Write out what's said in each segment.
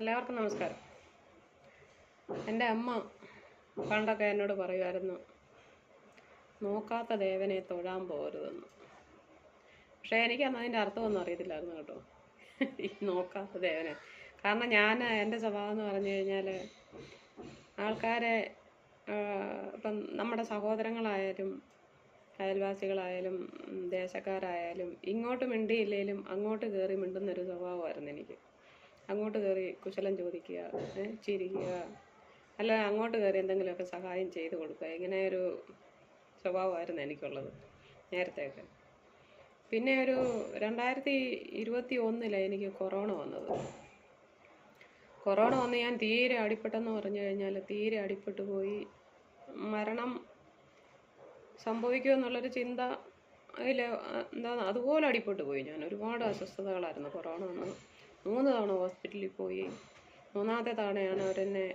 എല്ലാവർക്കും നമസ്കാരം. എന്റെ അമ്മ പണ്ടൊക്കെ എന്നോട് പറയുമായിരുന്നു നോക്കാത്ത ദേവനെ തൊഴാൻ പോകരുതെന്ന് പക്ഷേ എനിക്ക് അന്ന് അതിന്റെ അർത്ഥമൊന്നും അറിയത്തില്ലായിരുന്നു കേട്ടോ ഈ നോക്കാത്ത ദേവനെ. കാരണം ഞാൻ എന്റെ സ്വഭാവം എന്ന് പറഞ്ഞു കഴിഞ്ഞാൽ ആൾക്കാരെ ഇപ്പം നമ്മുടെ സഹോദരങ്ങളായാലും അയൽവാസികളായാലും ദേശക്കാരായാലും ഇങ്ങോട്ട് മിണ്ടിയില്ലേലും അങ്ങോട്ട് കയറി മിണ്ടുന്നൊരു സ്വഭാവമായിരുന്നു എനിക്ക്. അങ്ങോട്ട് കയറി കുശലം ചോദിക്കുക ചിരിക്കുക അല്ല അങ്ങോട്ട് കയറി എന്തെങ്കിലുമൊക്കെ സഹായം ചെയ്തു കൊടുക്കുക. ഇങ്ങനെ ഒരു സ്വഭാവമായിരുന്നു എനിക്കുള്ളത് നേരത്തെയൊക്കെ. പിന്നെ ഒരു രണ്ടായിരത്തി ഇരുപത്തി ഒന്നിലാണ് എനിക്ക് കൊറോണ വന്നത്. കൊറോണ വന്ന് ഞാൻ തീരെ അടിപ്പെട്ടെന്ന് പറഞ്ഞു കഴിഞ്ഞാൽ തീരെ അടിപ്പെട്ടു പോയി. മരണം സംഭവിക്കുമെന്നുള്ളൊരു ചിന്ത അതിൽ എന്താ അതുപോലെ അടിപ്പെട്ടു പോയി ഞാൻ. ഒരുപാട് അസ്വസ്ഥതകളായിരുന്നു കൊറോണ വന്ന്. മൂന്ന് തവണ ഹോസ്പിറ്റലിൽ പോയി? മൂന്നാമത്തെ തവണയാണ് അവരെന്നെ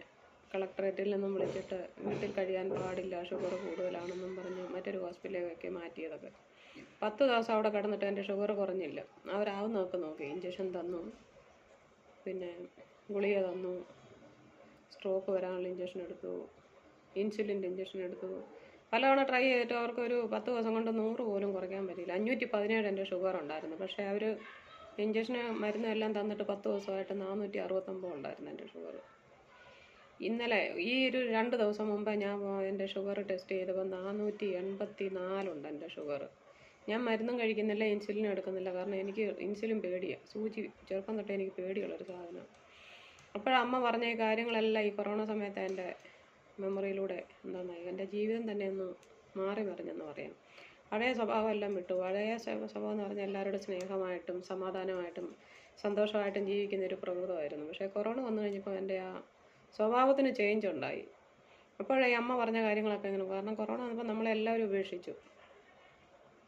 കളക്ടറേറ്റിൽ നിന്നും വിളിച്ചിട്ട് വീട്ടിൽ കഴിയാൻ പാടില്ല ഷുഗർ കൂടുതലാണെന്നും പറഞ്ഞ് മറ്റൊരു ഹോസ്പിറ്റലിലേക്ക് മാറ്റിയതൊക്കെ പത്ത് ദിവസം അവിടെ കിടന്നിട്ട് എന്റെ ഷുഗർ കുറഞ്ഞില്ല. അവരാവുന്നതൊക്കെ നോക്കി. ഇഞ്ചക്ഷൻ തന്നു. പിന്നെ ഗുളിക തന്നു. സ്ട്രോക്ക് വരാനുള്ള ഇഞ്ചക്ഷൻ എടുത്തു. ഇൻസുലിന്റെ ഇഞ്ചക്ഷൻ എടുത്തു. പലതവണ ട്രൈ ചെയ്തിട്ട് അവർക്ക് ഒരു പത്ത് ദിവസം കൊണ്ട് നൂറ് പോലും കുറയ്ക്കാൻ പറ്റിയില്ല. അഞ്ഞൂറ്റി പതിനേഴ് എന്റെ ഷുഗർ ഉണ്ടായിരുന്നു. പക്ഷേ അവർ ഇഞ്ചക്ഷന് മരുന്നും എല്ലാം തന്നിട്ട് പത്ത് ദിവസമായിട്ട് നാനൂറ്റി അറുപത്തൊമ്പത് ഉണ്ടായിരുന്നു എന്റെ ഷുഗർ ഇന്നലെ ഈ ഒരു രണ്ട് ദിവസം മുമ്പ് ഞാൻ എന്റെ ഷുഗർ ടെസ്റ്റ് ചെയ്തപ്പോൾ നാനൂറ്റി എൺപത്തി നാലുണ്ട് എന്റെ ഷുഗർ ഞാൻ മരുന്നും കഴിക്കുന്നില്ല ഇൻസുലിനും എടുക്കുന്നില്ല. കാരണം എനിക്ക് ഇൻസുലിൻ പേടിയാണ് സൂചി ചെറുപ്പം തൊട്ടേ എനിക്ക് പേടിയുള്ളൊരു സാധനം. അപ്പോഴമ്മ പറഞ്ഞ ഈ കാര്യങ്ങളെല്ലാം ഈ കൊറോണ സമയത്ത് എന്റെ മെമ്മറിയിലൂടെ എന്താണെന്നായി എന്റെ ജീവിതം തന്നെ ഒന്ന് മാറി മറിഞ്ഞെന്ന് പറയാം. പഴയ സ്വഭാവം എല്ലാം വിട്ടു. പഴയ സ്വ- സ്വഭാവം എന്ന് പറഞ്ഞാൽ എല്ലാവരോടും സ്നേഹമായിട്ടും സമാധാനമായിട്ടും സന്തോഷമായിട്ടും ജീവിക്കുന്ന ഒരു പ്രകൃതമായിരുന്നു. പക്ഷേ കൊറോണ വന്നു കഴിഞ്ഞപ്പോൾ എന്റെ ആ സ്വഭാവത്തിന് ചേഞ്ച് ഉണ്ടായി. അപ്പോഴേ അമ്മ പറഞ്ഞ കാര്യങ്ങളൊക്കെ ഇങ്ങനെ കാരണം കൊറോണ വന്നപ്പോൾ നമ്മളെല്ലാവരും ഉപേക്ഷിച്ചു.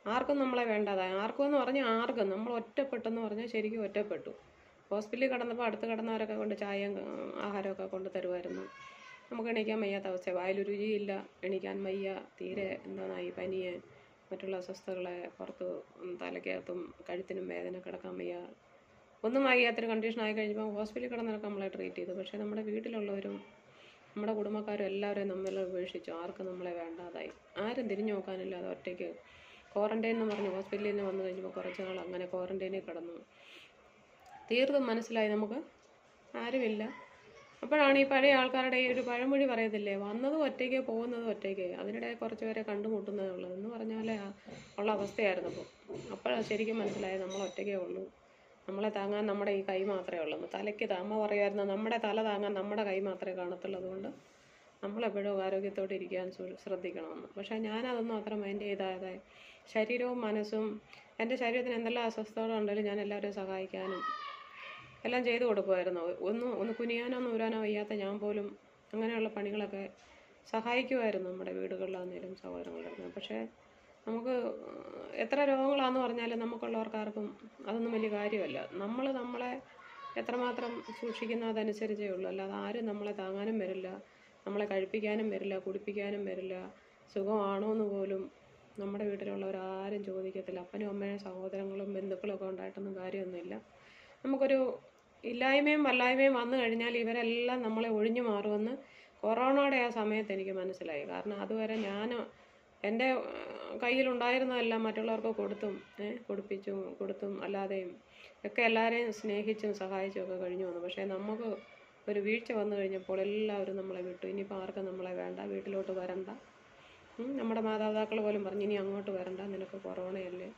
ആർക്കും നമ്മളെ വേണ്ടാതായി ആർക്കും എന്ന് പറഞ്ഞാൽ ആർക്കും. നമ്മൾ ഒറ്റപ്പെട്ടെന്ന് പറഞ്ഞാൽ ശരിക്കും ഒറ്റപ്പെട്ടു. ഹോസ്പിറ്റലിൽ കിടന്നപ്പോൾ അടുത്ത് കിടന്നവരൊക്കെ കൊണ്ട് ചായയും ആഹാരമൊക്കെ കൊണ്ട് തരുമായിരുന്നു. നമുക്ക് എണീക്കാൻ വയ്യാത്ത അവസ്ഥ വായിൽ രുചിയില്ല. എണീക്കാൻ വയ്യ. തീരെ എന്താണായി പനിയെ. മറ്റുള്ള അസ്വസ്ഥതകളെ പുറത്ത് തലയ്ക്കകത്തും കഴുത്തിനും വേദന കിടക്കാൻ വയ്യ. ഒന്നും വയ്യാത്തൊരു കണ്ടീഷൻ ആയി കഴിഞ്ഞപ്പോൾ ഹോസ്പിറ്റലിൽ കിടന്നൊക്കെ നമ്മളെ ട്രീറ്റ് ചെയ്തു. പക്ഷേ നമ്മുടെ വീട്ടിലുള്ളവരും നമ്മുടെ കുടുംബക്കാരും എല്ലാവരെയും നമ്മളെ ഉപേക്ഷിച്ചു. ആർക്കും നമ്മളെ വേണ്ടാതായി. ആരും തിരിഞ്ഞു നോക്കാനില്ലാതെ ഒറ്റയ്ക്ക് ക്വാറന്റൈൻ എന്ന് പറഞ്ഞ് ഹോസ്പിറ്റലിൽ നിന്ന് വന്നു കഴിഞ്ഞപ്പോൾ കുറച്ച് നാൾ അങ്ങനെ ക്വാറന്റൈനിൽ കിടന്നു. തീർത്തും മനസ്സിലായി നമുക്ക്. ആരുമില്ല. അപ്പോഴാണ് ഈ പഴയ ആൾക്കാരുടെ ഈ ഒരു പഴമൊഴി പറയത്തില്ലേ? വന്നതും ഒറ്റയ്ക്ക് പോകുന്നതും ഒറ്റയ്ക്ക്. അതിനിടെ കുറച്ച് പേരെ കണ്ടുമുട്ടുന്നതേ ഉള്ളൂ. എന്ന് പറഞ്ഞാൽ ഉള്ള അവസ്ഥയായിരുന്നു അപ്പോൾ. അപ്പോഴാണ് ശരിക്കും മനസ്സിലായത് നമ്മൾ ഒറ്റയ്ക്കേ ഉള്ളൂ. നമ്മളെ താങ്ങാൻ നമ്മുടെ ഈ കൈ മാത്രമേ ഉള്ളൂ. തലയ്ക്ക് അമ്മ പറയുമായിരുന്നു നമ്മുടെ തല താങ്ങാൻ നമ്മുടെ കൈ മാത്രമേ കാണത്തുള്ളൂ അതുകൊണ്ട് നമ്മളെപ്പോഴും ആരോഗ്യത്തോടെ ഇരിക്കാൻ ശ്രദ്ധിക്കണമെന്ന്. പക്ഷേ ഞാനതൊന്നും അത്ര മൈൻഡ് ചെയ്താതെ ശരീരവും മനസ്സും എന്റെ ശരീരത്തിന് എന്തെല്ലാം അസ്വസ്ഥതകളുണ്ടെങ്കിലും ഞാൻ എല്ലാവരെയും സഹായിക്കാനും എല്ലാം ചെയ്തു കൊടുക്കുമായിരുന്നു. ഒന്ന് ഒന്ന് കുനിയാനോ നൂരാനോ വയ്യാത്ത ഞാൻ പോലും അങ്ങനെയുള്ള പണികളൊക്കെ സഹായിക്കുമായിരുന്നു നമ്മുടെ വീടുകളിലാണെങ്കിലും സഹോദരങ്ങളിലാണെങ്കിലും പക്ഷേ നമുക്ക് എത്ര രോഗങ്ങളാന്ന് പറഞ്ഞാലും നമുക്കുള്ളവർക്കാർക്കും അതൊന്നും വലിയ കാര്യമല്ല. നമ്മൾ നമ്മളെ എത്രമാത്രം സൂക്ഷിക്കുന്നോ അതനുസരിച്ചേ ഉള്ളൂ. അല്ലാതെ ആരും നമ്മളെ താങ്ങാനും വരില്ല നമ്മളെ കഴിപ്പിക്കാനും വരില്ല കുടിപ്പിക്കാനും വരില്ല സുഖമാണോ എന്ന് പോലും നമ്മുടെ വീട്ടിലുള്ളവർ ആരും ചോദിക്കത്തില്ല. അപ്പനും അമ്മയും സഹോദരങ്ങളും ബന്ധുക്കളും ഒക്കെ ഉണ്ടായിട്ടൊന്നും കാര്യമൊന്നുമില്ല. നമുക്കൊരു ഇല്ലായ്മയും വല്ലായ്മയും വന്നു കഴിഞ്ഞാൽ ഇവരെല്ലാം നമ്മളെ ഒഴിഞ്ഞു മാറുമെന്ന് കൊറോണയുടെ ആ സമയത്ത് എനിക്ക് മനസ്സിലായി. കാരണം അതുവരെ ഞാൻ എന്റെ കയ്യിലുണ്ടായിരുന്നതെല്ലാം മറ്റുള്ളവർക്ക് കൊടുത്തും കൊടുപ്പിച്ചും കൊടുത്തും അല്ലാതെയും ഒക്കെ എല്ലാവരെയും സ്നേഹിച്ചും സഹായിച്ചും ഒക്കെ കഴിഞ്ഞു വന്നു. പക്ഷേ നമുക്ക് ഒരു വീഴ്ച വന്നു കഴിഞ്ഞപ്പോൾ എല്ലാവരും നമ്മളെ വിട്ടു. ഇനിയിപ്പോൾ ആർക്കും നമ്മളെ വേണ്ട വീട്ടിലോട്ട് വരണ്ട. നമ്മുടെ മാതാപിതാക്കൾ പോലും പറഞ്ഞു ഇനി അങ്ങോട്ട് വരണ്ട നിനക്ക് കൊറോണയല്ലേ?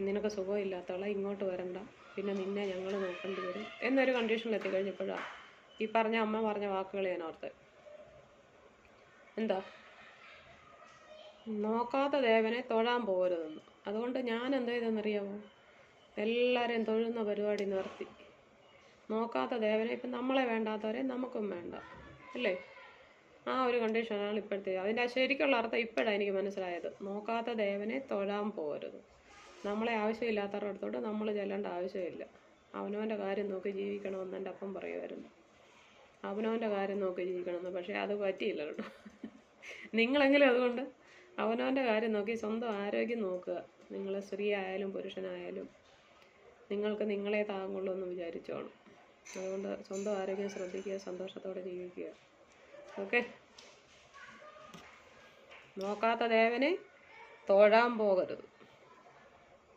നിനക്ക് സുഖമില്ലാത്തവളെ ഇങ്ങോട്ട് വരണ്ട. പിന്നെ നിന്നെ ഞങ്ങൾ നോക്കേണ്ടി വരും. എന്നൊരു കണ്ടീഷനിൽ എത്തിക്കഴിഞ്ഞപ്പോഴാണ് ഈ പറഞ്ഞ അമ്മ പറഞ്ഞ വാക്കുകൾ ഞാൻ ഓർത്ത്. എന്താ? നോക്കാത്ത ദേവനെ തൊഴാൻ പോകരുതെന്ന്. അതുകൊണ്ട് ഞാൻ എന്താ ചെയ്തെന്നറിയാമോ എല്ലാവരെയും തൊഴുന്ന പരിപാടി നിർത്തി. നോക്കാത്ത ദേവനെ ഇപ്പം നമ്മളെ വേണ്ടാത്തവരെ നമുക്കും വേണ്ട. അല്ലേ? ആ ഒരു കണ്ടീഷനാണ് ഇപ്പോഴത്തെ. അതിന്റെ ശരിക്കുള്ള അർത്ഥം ഇപ്പോഴാണ് എനിക്ക് മനസ്സിലായത്. നോക്കാത്ത ദേവനെ തൊഴാൻ പോകരുത്. നമ്മളെ ആവശ്യമില്ലാത്തവരുടെ അടുത്തോട്ട് നമ്മൾ ചെല്ലേണ്ട ആവശ്യമില്ല. അവനവന്റെ കാര്യം നോക്കി ജീവിക്കണമെന്ന് എന്റെ അപ്പം പറയുമായിരുന്നു. അവനവന്റെ കാര്യം നോക്കി ജീവിക്കണമെന്ന്. പക്ഷേ അത് പറ്റിയില്ല കേട്ടോ. നിങ്ങളെങ്കിലും അതുകൊണ്ട് അവനവന്റെ കാര്യം നോക്കി സ്വന്തം ആരോഗ്യം നോക്കുക. നിങ്ങൾ സ്ത്രീ ആയാലും പുരുഷനായാലും നിങ്ങൾക്ക് നിങ്ങളെ താങ്ങുള്ളൂ എന്ന് വിചാരിച്ചോണം. അതുകൊണ്ട് സ്വന്തം ആരോഗ്യം ശ്രദ്ധിക്കുക സന്തോഷത്തോടെ ജീവിക്കുക. ഓക്കെ? നോക്കാത്ത ദേവനെ തൊഴാൻ പോകരുത്.